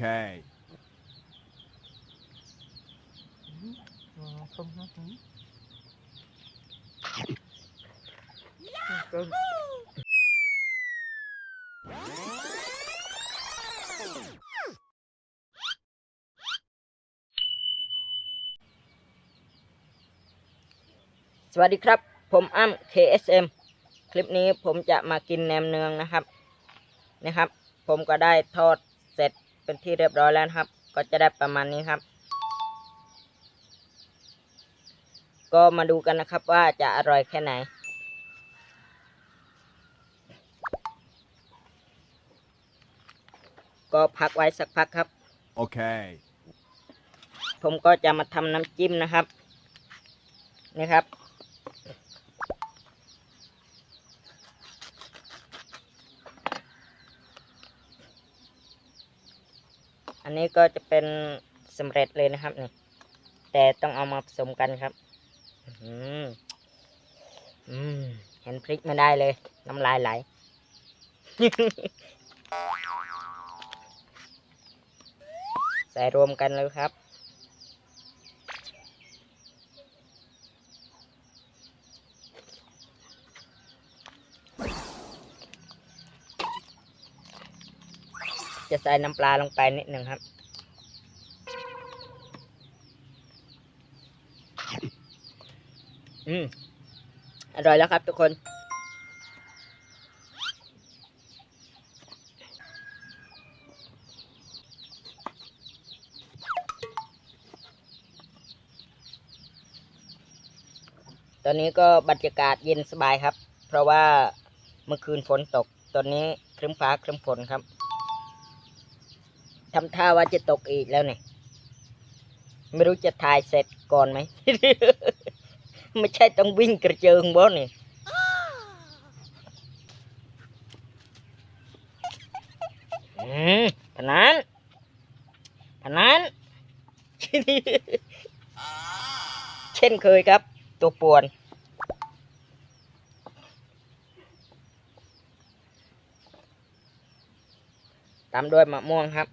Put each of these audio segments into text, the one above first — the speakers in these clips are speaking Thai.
Okay. สวัสดีครับ ผมอ้ำ KSM คลิปนี้ผมจะมากินแหนมเนืองนะครับ นะครับ ผมก็ได้ทอดเสร็จ เป็นที่เรียบร้อยแล้วนะครับ ก็จะได้ประมาณนี้ครับ ก็มาดูกันนะครับว่าจะอร่อยแค่ไหน ก็พักไว้สักพักครับ Okay. ผมก็จะมาทำน้ำจิ้มนะครับ นี่ครับ อันนี้ก็จะเป็นสำเร็จเลยนะครับนี่แต่ต้องเอามาผสมกันครับ อื้อหืออืมเห็นพริกไม่ได้เลย น้ำลายไหลใส่รวมกันเลยครับ จะใส่น้ำปลาลงไปนิดหนึ่งครับอืมอร่อยแล้วครับทุกคน ตอนนี้ก็บรรยากาศเย็นสบายครับ เพราะว่าเมื่อคืนฝนตก ตอนนี้ครึ้มฟ้าครึ้มฝนครับ ทำท่าว่าจะตกอีกแล้วเนี่ยไม่รู้จะถ่ายเสร็จก่อนไหม ไม่ใช่ต้องวิ่งกระเจิงบ่เนี่ยอืมพนันพนันเช่นเคยครับ ตัวป่วนตามด้วยมะม่วงครับ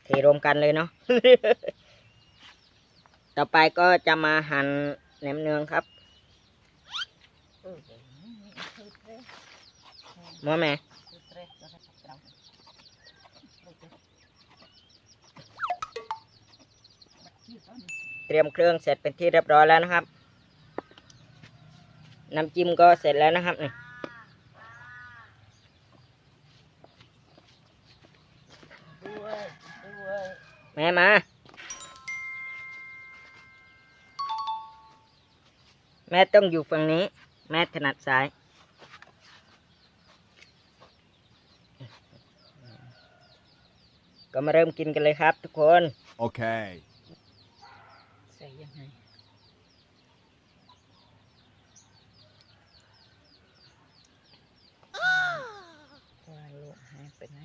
เท รวมกันเลยเนาะ ต่อไปก็จะมาหั่นแหนมเนืองครับหมอแม่เตรียมเครื่องเสร็จเป็นที่เรียบร้อยแล้วนะครับ น้ำจิ้มก็เสร็จแล้วนะครับนี่ ด้วยด้วย แม่มา แม่ต้องอยู่ฝั่งนี้ แม่ถนัดซ้าย ก็มาเริ่มกินกันเลยครับทุกคน Okay. ใส่ยังไงวายลูกหายไปไหน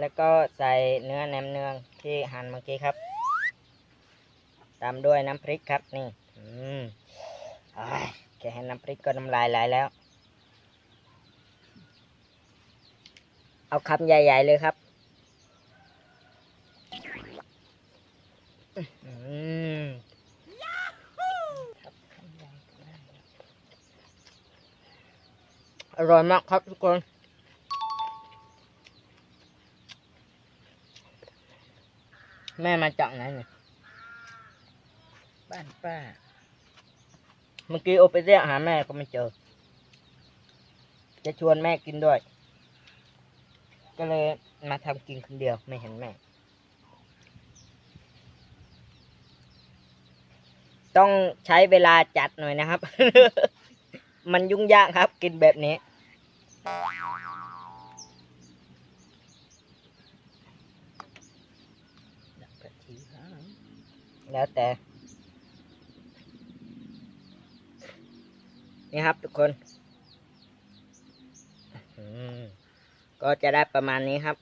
แล้วก็ใส่เนื้อแหนมเนืองที่หั่นเมื่อกี้ครับ ตามด้วยน้ำพริกครับนี่อืมอแค่เห็นน้ำพริกก็น้ำลายไหลแล้ว เอาคำใหญ่ ๆ เลยครับอร่อยมากครับทุกคน แม่มาจากไหนเนี่ยบ้านป้า เมื่อกี้โอไปเรียกหาแม่ก็ไม่เจอ จะชวนแม่กินด้วย ก็เลยมาทำกินคนเดียวไม่เห็นแม่ ต้องใช้เวลาจัดหน่อยนะครับ มันยุ่งยากครับ กินแบบนี้ แล้วแต่ นี่ครับทุกคนอืมก็จะได้ประมาณนี้ครับ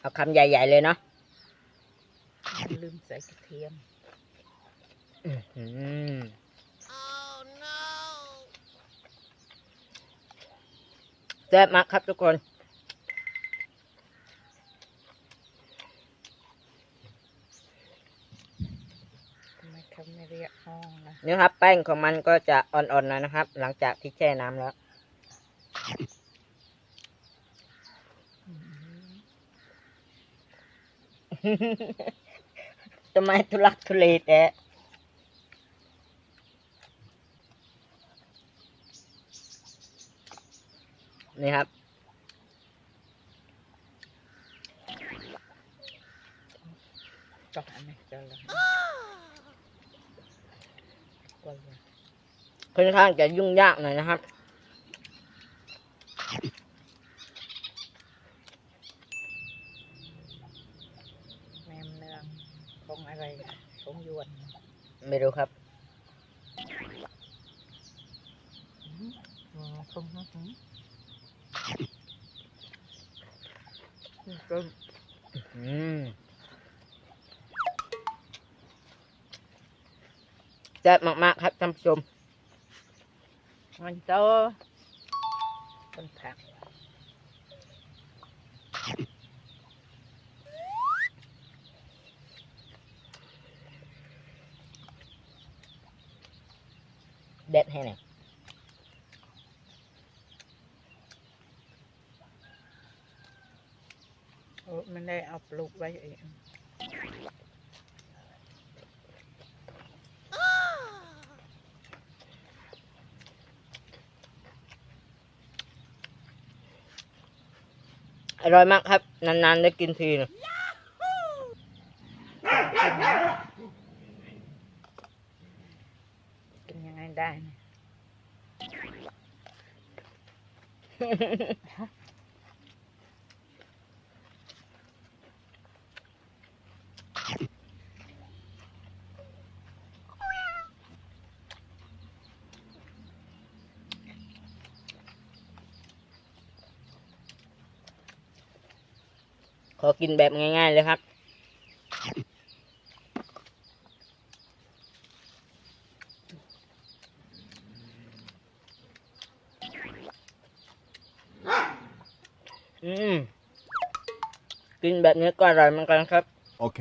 เอาคำใหญ่ ๆ เลยเนาะลืมใส่กระเทียมอืมแซ่บมากครับทุกคน ทำไมเขาไม่เรียกห้อง นะนี่ครับ แป้งของมันก็จะอ่อนๆหน่อยนะครับ หลังจากที่แช่น้ำแล้วอืมทำไมทุลักทุเลแต่นี่ครับก็อันนี้ก็เลยก็เลย ค่อนข้างจะยุ่งยากหน่อยนะครับ แมมเนืองคงอะไรคงยวนไม่รู้ครับอืมอ๋อคงอืม แซ่บมาก ๆ ครับท่านผู้ชม มันโตต้นผัก เด็ดให้หน่อย โอ้มันได้เอาปลูกไว้เอง อร่อยมากครับ นานๆได้กินทีนะกินยังไงได้ ขอกินแบบง่าย ๆ เลยครับ อืม กินแบบนี้ก็อร่อยเหมือนกันครับ โอเค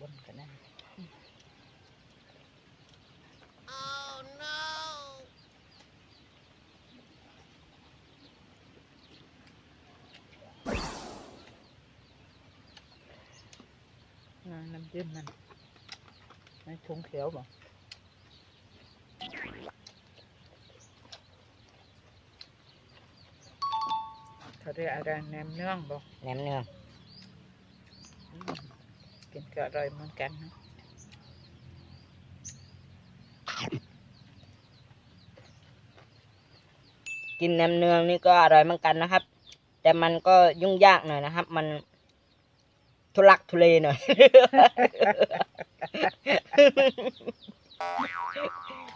บนกันนะอ่าน้ำจิ้มมันในถุงเขียวบ่เขาเรียกอะไรแหนมเนื้องบ่แหนมเนืองอืม กินก็อร่อยเหมือนกันนะกินแหนมเนืองนี่ก็อร่อยเหมือนกันนะครับ แต่มันก็ยุ่งยากหน่อยนะครับ มันทุลักทุเลหน่อย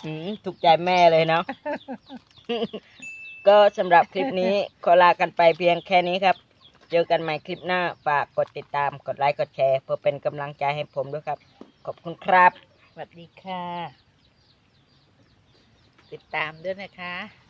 อืมถูกใจแม่เลยเนาะ ก็สำหรับคลิปนี้ขอลากันไปเพียงแค่นี้ครับ เจอกันใหม่คลิปหน้า ฝากกดติดตาม กดไลค์ กดแชร์ เพื่อเป็นกำลังใจให้ผมด้วยครับ ขอบคุณครับ สวัสดีค่ะ ติดตามด้วยนะคะ